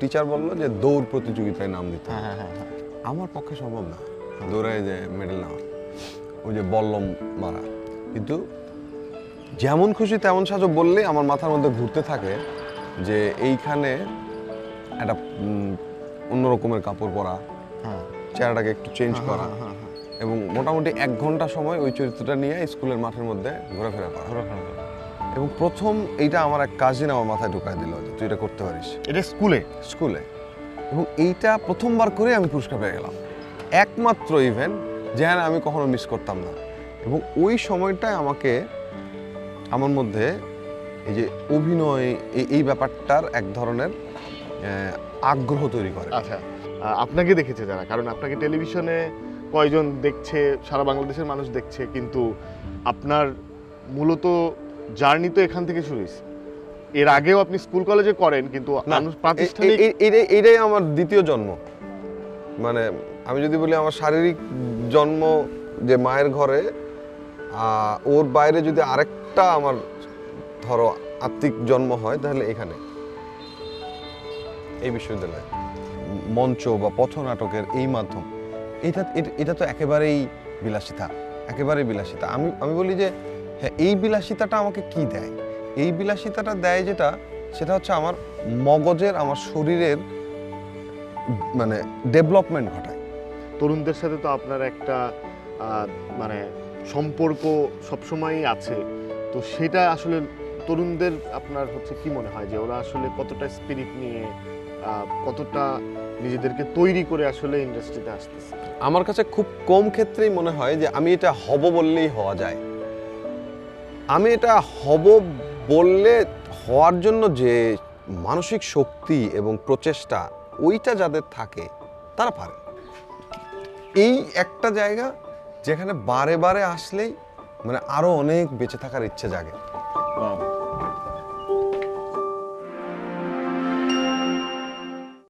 Teacher বলল যে দৌড় প্রতিযোগিতায় নাম দিতে হ্যাঁ হ্যাঁ হ্যাঁ আমার পক্ষে সম্ভব না। দৌড়ায় যে মেডেল নেওয়া। ওই যে বল্লম মারা। কিন্তু যেমন খুশি তেমন সাজো বললেই আমার মাথার মধ্যে ঘুরতে থাকে যে এইখানে একটা উম, অন্য রকমের কাপড় পরা হ্যাঁ। চেহারাটাকে একটু চেঞ্জ করা। এবং মোটামুটি এক ঘণ্টা সময় ওই চরিত্রটা নিয়ে স্কুলের মাঠের মধ্যে ঘোরাফেরা করা। হ্যাঁ। এবং প্রথম এইটা আমার এক কাজিন আমার মাথায় ঢুকায় দিল যে তুই এটা করতে পারিস। এটা স্কুলে? স্কুলে। এবং এইটা প্রথমবার করে আমি পুরস্কার পেয়ে গেলাম। একমাত্র ইভেন্ট যেখানে আমি কখনো মিস করতাম না। এবং ওই সময়টায় আমাকে আমার মধ্যে এই যে অভিনয় এই- এই ব্যাপারটার এক ধরনের আগ্রহ তৈরি করে। আচ্ছা আপনাকে দেখেছে যারা কারণ আপনাকে টেলিভিশনে কয়জন দেখছে সারা বাংলাদেশের মানুষ দেখছে কিন্তু আপনার মূলত জার্নি তো এখান থেকে শুরু হয়েছে। এর আগেও আপনি স্কুল কলেজে করেন কিন্তু প্রাতিষ্ঠানিক এটাই- আমার দ্বিতীয় জন্ম। মানে আমি যদি বলি আমার শারীরিক জন্ম যে মায়ের ঘরে ওর বাইরে যদি আরেকটা আমার ধরো আত্মিক জন্ম হয় তাহলে এখানে। এই বিশ্ববিদ্যালয়ে। মঞ্চ বা পথনাটকের এই মাধ্যম। এটা এটা- এটা তো একেবারেই বিলাসিতা। একেবারেই বিলাসিতা। আমি আমি বলি যে হ্যাঁ এই বিলাসিতাটা আমাকে কি দেয়? এই বিলাসিতাটা দেয় যেটা সেটা হচ্ছে আমার মগজের আমার শরীরের মানে ডেভেলপমেন্ট ঘটায়। তরুণদের সাথে তো আপনার একটা মানে সম্পর্ক সবসময়ই আছে। তো সেটা আসলে তরুণদের আপনার হচ্ছে কি মনে হয়? যে ওরা আসলে কতটা স্পিরিট নিয়ে কতটা নিজেদেরকে তৈরি করে আসলে ইন্ডাস্ট্রিতে আসতেছে? আমার কাছে খুব কম ক্ষেত্রেই মনে হয় যে আমি এটা হব বললেই হওয়া যায়। আমি এটা হব বললে হওয়ার জন্য যে মানসিক শক্তি এবং প্রচেষ্টা ওইটা যাদের থাকে, তারা পারে। এই একটা জায়গা যেখানে বারে বারে আসলেই মানে আরও অনেক বেঁচে থাকার ইচ্ছে জাগে।